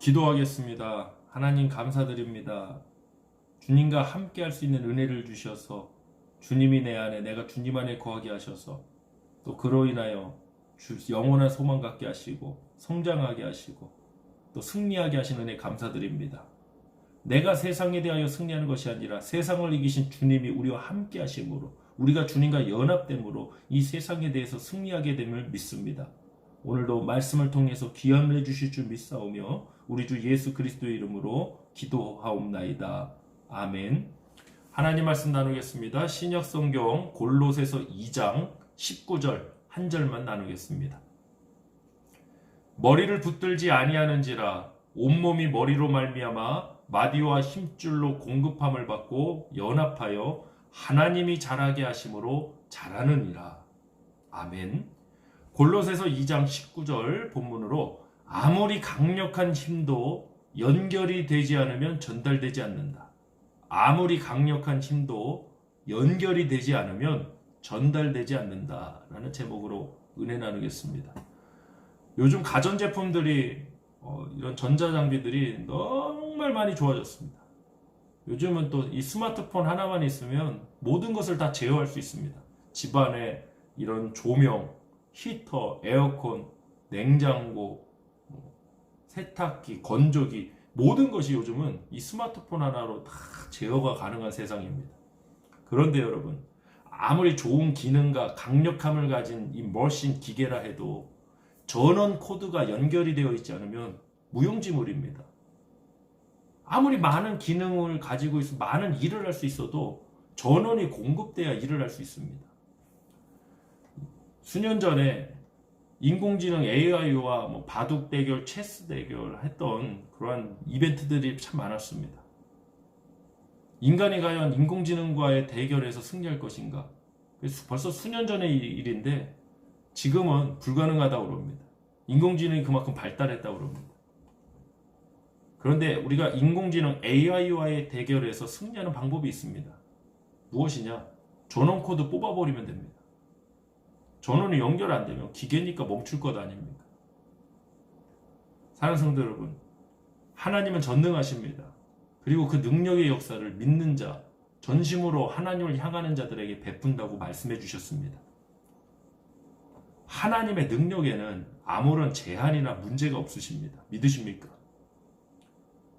기도하겠습니다. 하나님 감사드립니다. 주님과 함께 할 수 있는 은혜를 주셔서 주님이 내 안에 내가 주님 안에 거하게 하셔서 또 그로 인하여 주- 영원한 소망 갖게 하시고 성장하게 하시고 또 승리하게 하시는 은혜 감사드립니다. 내가 세상에 대하여 승리하는 것이 아니라 세상을 이기신 주님이 우리와 함께 하심으로 우리가 주님과 연합됨으로 이 세상에 대해서 승리하게 됨을 믿습니다. 오늘도 말씀을 통해서 귀한 은혜 주실 줄 믿사오며 우리 주 예수 그리스도의 이름으로 기도하옵나이다. 아멘. 하나님 말씀 나누겠습니다. 신약 성경 골로새서 2장 19절 한 절만 나누겠습니다. 머리를 붙들지 아니하는지라 온몸이 머리로 말미암아 마디와 힘줄로 공급함을 받고 연합하여 하나님이 자라게 하심으로 자라느니라. 아멘. 골로새서 2장 19절 본문으로 아무리 강력한 힘도 연결이 되지 않으면 전달되지 않는다. 아무리 강력한 힘도 연결이 되지 않으면 전달되지 않는다 라는 제목으로 은혜 나누겠습니다. 요즘 가전제품들이 어, 이런 전자장비들이 정말 많이 좋아졌습니다. 요즘은 또 이 스마트폰 하나만 있으면 모든 것을 다 제어할 수 있습니다. 집안에 이런 조명, 히터, 에어컨, 냉장고, 뭐, 세탁기, 건조기 모든 것이 요즘은 이 스마트폰 하나로 다 제어가 가능한 세상입니다. 그런데 여러분 아무리 좋은 기능과 강력함을 가진 이 머신 기계라 해도 전원 코드가 연결이 되어 있지 않으면 무용지물입니다. 아무리 많은 기능을 가지고 있어 많은 일을 할 수 있어도 전원이 공급돼야 일을 할 수 있습니다. 수년 전에 인공지능 AI와 뭐 바둑 대결, 체스 대결 했던 그러한 이벤트들이 참 많았습니다. 인간이 과연 인공지능과의 대결에서 승리할 것인가? 벌써 수년 전의 일- 일인데 지금은 불가능하다고 그럽니다. 인공지능이 그만큼 발달했다고 그럽니다. 그런데 우리가 인공지능 AI와의 대결에서 승리하는 방법이 있습니다. 무엇이냐? 전원 코드 뽑아버리면 됩니다. 전원이 연결 안 되면 기계니까 멈출 것 아닙니까? 사랑하는 성도 여러분, 하나님은 전능하십니다. 그리고 그 능력의 역사를 믿는 자, 전심으로 하나님을 향하는 자들에게 베푼다고 말씀해 주셨습니다. 하나님의 능력에는 아무런 제한이나 문제가 없으십니다. 믿으십니까?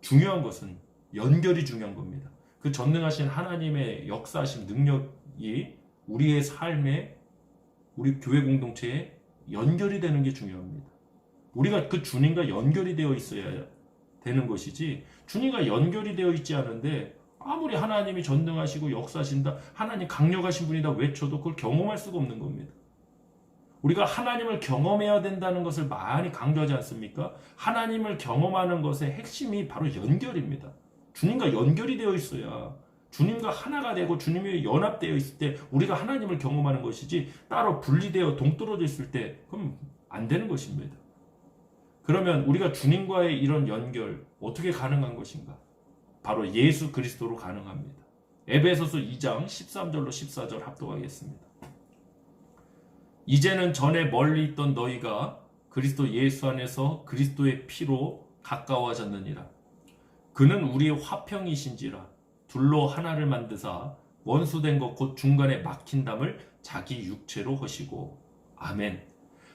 중요한 것은 연결이 중요한 겁니다. 그 전능하신 하나님의 역사하신 능력이 우리의 삶에 우리 교회 공동체에 연결이 되는 게 중요합니다. 우리가 그 주님과 연결이 되어 있어야 되는 것이지 주님과 연결이 되어 있지 않은데 아무리 하나님이 전능하시고 역사하신다 하나님 강력하신 분이다 외쳐도 그걸 경험할 수가 없는 겁니다. 우리가 하나님을 경험해야 된다는 것을 많이 강조하지 않습니까? 하나님을 경험하는 것의 핵심이 바로 연결입니다. 주님과 연결이 되어 있어야 주님과 하나가 되고 주님이 연합되어 있을 때 우리가 하나님을 경험하는 것이지 따로 분리되어 동떨어져 있을 때 그럼 안 되는 것입니다. 그러면 우리가 주님과의 이런 연결 어떻게 가능한 것인가? 바로 예수 그리스도로 가능합니다. 에베소서 2장 13절로 14절 합독하겠습니다. 이제는 전에 멀리 있던 너희가 그리스도 예수 안에서 그리스도의 피로 가까워졌느니라. 그는 우리의 화평이신지라 둘로 하나를 만드사 원수된 것 곧 중간에 막힌 담을 자기 육체로 하시고 아멘.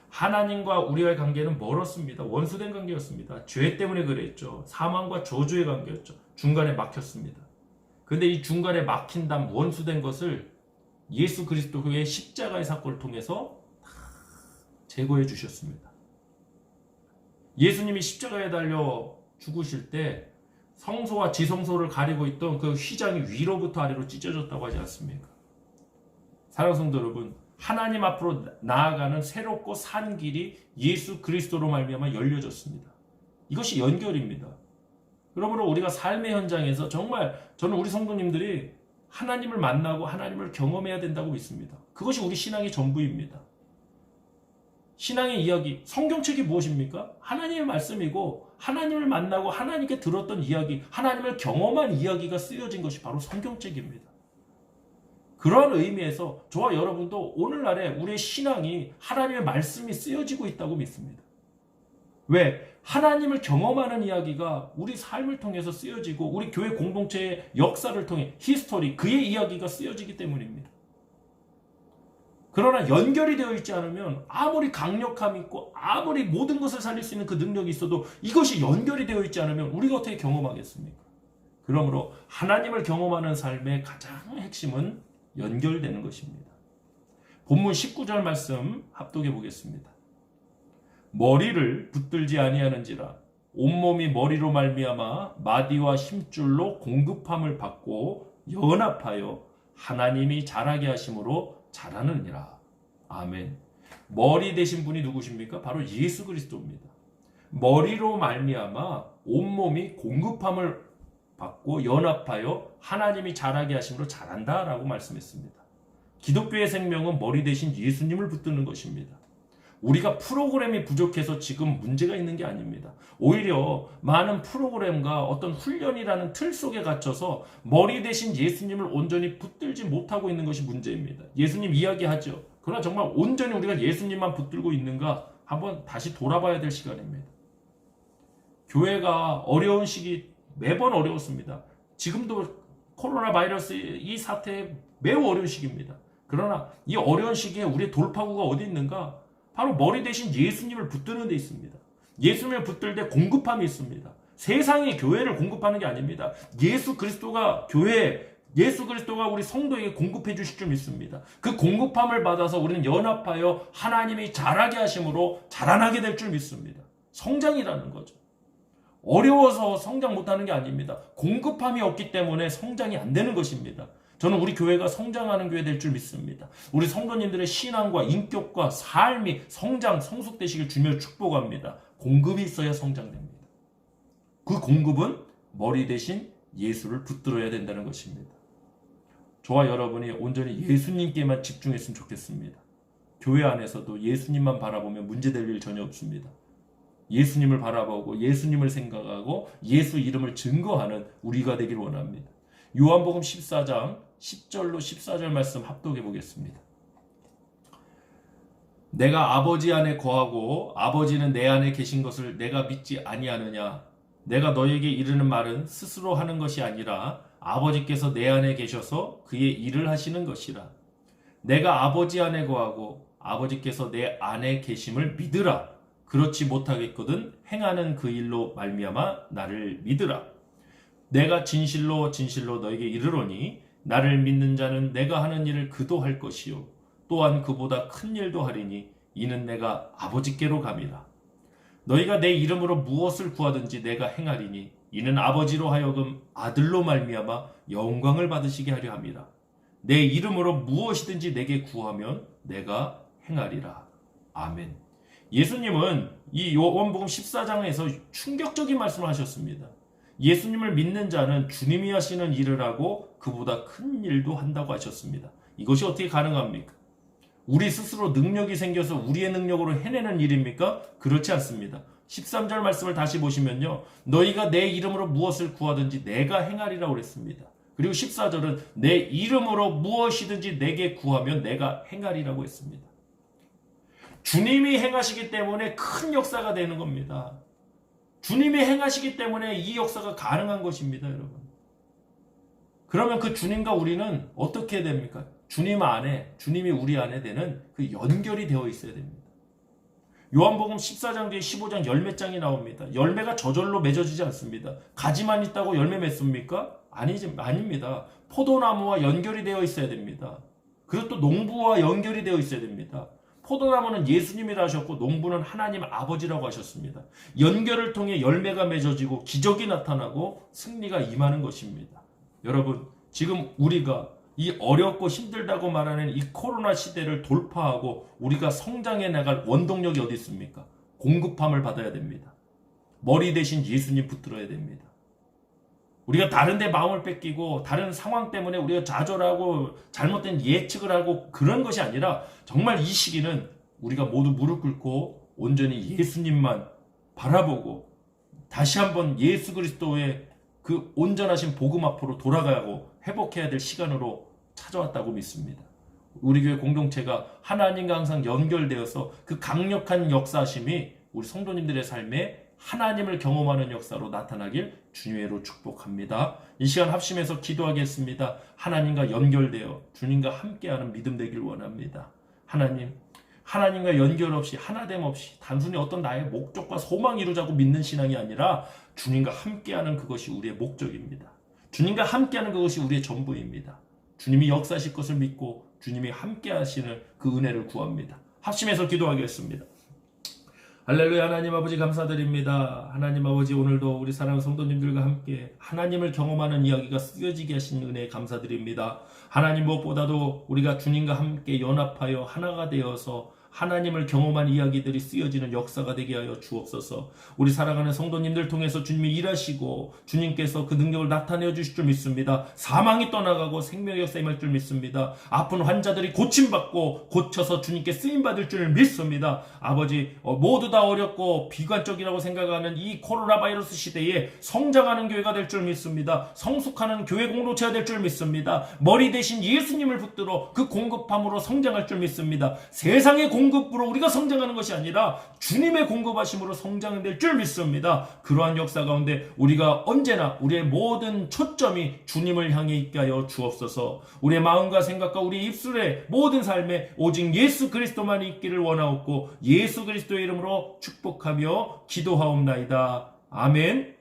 하나님과 우리와의 관계는 멀었습니다. 원수된 관계였습니다. 죄 때문에 그랬죠. 사망과 저주의 관계였죠. 중간에 막혔습니다. 근데 이 중간에 막힌 담 원수된 것을 예수 그리스도의 십자가의 사건을 통해서 다 제거해 주셨습니다. 예수님이 십자가에 달려 죽으실 때 성소와 지성소를 가리고 있던 그 휘장이 위로부터 아래로 찢어졌다고 하지 않습니까? 사랑하는 성도 여러분, 하나님 앞으로 나아가는 새롭고 산 길이 예수 그리스도로 말미암아 열려졌습니다. 이것이 연결입니다. 그러므로 우리가 삶의 현장에서 정말 저는 우리 성도님들이 하나님을 만나고 하나님을 경험해야 된다고 믿습니다. 그것이 우리 신앙의 전부입니다. 신앙의 이야기, 성경책이 무엇입니까? 하나님의 말씀이고 하나님을 만나고 하나님께 들었던 이야기, 하나님을 경험한 이야기가 쓰여진 것이 바로 성경책입니다. 그러한 의미에서 저와 여러분도 오늘날에 우리의 신앙이 하나님의 말씀이 쓰여지고 있다고 믿습니다. 왜? 하나님을 경험하는 이야기가 우리 삶을 통해서 쓰여지고 우리 교회 공동체의 역사를 통해 히스토리 그의 이야기가 쓰여지기 때문입니다. 그러나 연결이 되어 있지 않으면 아무리 강력함이 있고 아무리 모든 것을 살릴 수 있는 그 능력이 있어도 이것이 연결이 되어 있지 않으면 우리가 어떻게 경험하겠습니까? 그러므로 하나님을 경험하는 삶의 가장 핵심은 연결되는 것입니다. 본문 19절 말씀 합독해 보겠습니다. 머리를 붙들지 아니하는지라 온몸이 머리로 말미암아 마디와 힘줄로 공급함을 받고 연합하여 하나님이 자라게 하심으로 자라느니라. 아멘. 머리 되신 분이 누구십니까? 바로 예수 그리스도입니다. 머리로 말미암아 온몸이 공급함을 받고 연합하여 하나님이 자라게 하심으로 자란다라고 말씀했습니다. 기독교의 생명은 머리 대신 예수님을 붙드는 것입니다. 우리가 프로그램이 부족해서 지금 문제가 있는 게 아닙니다. 오히려 많은 프로그램과 어떤 훈련이라는 틀 속에 갇혀서 머리 대신 예수님을 온전히 붙들지 못하고 있는 것이 문제입니다. 예수님 이야기하죠. 그러나 정말 온전히 우리가 예수님만 붙들고 있는가 한번 다시 돌아봐야 될 시간입니다. 교회가 어려운 시기 매번 어려웠습니다. 지금도 코로나 바이러스 이 사태 매우 어려운 시기입니다. 그러나 이 어려운 시기에 우리의 돌파구가 어디 있는가? 바로 머리 대신 예수님을 붙드는 데 있습니다. 예수님을 붙들 때 공급함이 있습니다. 세상이 교회를 공급하는 게 아닙니다. 예수 그리스도가 교회 예수 그리스도가 우리 성도에게 공급해 주실 줄 믿습니다. 그 공급함을 받아서 우리는 연합하여 하나님이 자라게 하심으로 자라나게 될 줄 믿습니다. 성장이라는 거죠. 어려워서 성장 못하는 게 아닙니다. 공급함이 없기 때문에 성장이 안 되는 것입니다. 저는 우리 교회가 성장하는 교회 될 줄 믿습니다. 우리 성도님들의 신앙과 인격과 삶이 성장, 성숙되시길 주며 축복합니다. 공급이 있어야 성장됩니다. 그 공급은 머리 대신 예수를 붙들어야 된다는 것입니다. 저와 여러분이 온전히 예수님께만 집중했으면 좋겠습니다. 교회 안에서도 예수님만 바라보면 문제될 일 전혀 없습니다. 예수님을 바라보고 예수님을 생각하고 예수 이름을 증거하는 우리가 되길 원합니다. 요한복음 14장 10절로 14절 말씀 합독해 보겠습니다. 내가 아버지 안에 거하고 아버지는 내 안에 계신 것을 내가 믿지 아니하느냐? 내가 너에게 이르는 말은 스스로 하는 것이 아니라 아버지께서 내 안에 계셔서 그의 일을 하시는 것이라. 내가 아버지 안에 거하고 아버지께서 내 안에 계심을 믿으라. 그렇지 못하겠거든 행하는 그 일로 말미암아 나를 믿으라. 내가 진실로 진실로 너에게 이르노니 나를 믿는 자는 내가 하는 일을 그도 할 것이요. 또한 그보다 큰 일도 하리니 이는 내가 아버지께로 감이라 너희가 내 이름으로 무엇을 구하든지 내가 행하리니 이는 아버지로 하여금 아들로 말미암아 영광을 받으시게 하려 함이라 내 이름으로 무엇이든지 내게 구하면 내가 행하리라. 아멘. 예수님은 이 요한복음 14장에서 충격적인 말씀을 하셨습니다 예수님을 믿는 자는 주님이 하시는 일을 하고 그보다 큰 일도 한다고 하셨습니다. 이것이 어떻게 가능합니까? 우리 스스로 능력이 생겨서 우리의 능력으로 해내는 일입니까? 그렇지 않습니다. 13절 말씀을 다시 보시면요. 너희가 내 이름으로 무엇을 구하든지 내가 행하리라 그랬습니다. 그리고 14절은 내 이름으로 무엇이든지 내게 구하면 내가 행하리라고 했습니다. 주님이 행하시기 때문에 큰 역사가 되는 겁니다. 주님이 행하시기 때문에 이 역사가 가능한 것입니다, 여러분. 그러면 그 주님과 우리는 어떻게 됩니까? 주님 안에, 주님이 우리 안에 되는 그 연결이 되어 있어야 됩니다. 요한복음 14장 뒤에 15장 열매 장이 나옵니다. 열매가 저절로 맺어지지 않습니다. 가지만 있다고 열매 맺습니까? 아니지, 아닙니다. 포도나무와 연결이 되어 있어야 됩니다. 그리고 또 농부와 연결이 되어 있어야 됩니다. 포도나무는 예수님이라 하셨고 농부는 하나님 아버지라고 하셨습니다. 연결을 통해 열매가 맺어지고 기적이 나타나고 승리가 임하는 것입니다. 여러분, 지금 우리가 이 어렵고 힘들다고 말하는 이 코로나 시대를 돌파하고 우리가 성장해 나갈 원동력이 어디 있습니까? 공급함을 받아야 됩니다. 머리 대신 예수님 붙들어야 됩니다. 우리가 다른 데 마음을 뺏기고 다른 상황 때문에 우리가 좌절하고 잘못된 예측을 하고 그런 것이 아니라 정말 이 시기는 우리가 모두 무릎 꿇고 온전히 예수님만 바라보고 다시 한번 예수 그리스도의 그 온전하신 복음 앞으로 돌아가고 회복해야 될 시간으로 찾아왔다고 믿습니다. 우리 교회 공동체가 하나님과 항상 연결되어서 그 강력한 역사심이 우리 성도님들의 삶에 하나님을 경험하는 역사로 나타나길 주님으로 축복합니다. 이 시간 합심해서 기도하겠습니다. 하나님과 연결되어 주님과 함께하는 믿음 되길 원합니다. 하나님, 하나님과 연결 없이 하나됨 없이 단순히 어떤 나의 목적과 소망 이루자고 믿는 신앙이 아니라 주님과 함께하는 그것이 우리의 목적입니다. 주님과 함께하는 그것이 우리의 전부입니다. 주님이 역사하실 것을 믿고 주님이 함께하시는 그 은혜를 구합니다. 합심해서 기도하겠습니다. 할렐루야 하나님 아버지 감사드립니다. 하나님 아버지 오늘도 우리 사랑하는 성도님들과 함께 하나님을 경험하는 이야기가 쓰여지게 하신 은혜 감사드립니다. 하나님 무엇보다도 우리가 주님과 함께 연합하여 하나가 되어서 하나님을 경험한 이야기들이 쓰여지는 역사가 되게 하여 주옵소서. 우리 사랑하는 성도님들 통해서 주님이 일하시고 주님께서 그 능력을 나타내어 주실 줄 믿습니다. 사망이 떠나가고 생명의 역사 임할 줄 믿습니다. 아픈 환자들이 고침받고 고쳐서 주님께 쓰임 받을 줄 믿습니다. 아버지 어, 모두 다 어렵고 비관적이라고 생각하는 이 코로나 바이러스 시대에 성장하는 교회가 될 줄 믿습니다. 성숙하는 교회 공동체가 될 줄 믿습니다. 머리 대신 예수님을 붙들어 그 공급함으로 성장할 줄 믿습니다. 세상의 공급으로 우리가 성장하는 것이 아니라 주님의 공급하심으로 성장될 줄 믿습니다. 그러한 역사 가운데 우리가 언제나 우리의 모든 초점이 주님을 향해 있게 하여 주옵소서. 우리의 마음과 생각과 우리 입술의 모든 삶에 오직 예수 그리스도만 있기를 원하옵고 예수 그리스도의 이름으로 축복하며 기도하옵나이다. 아멘.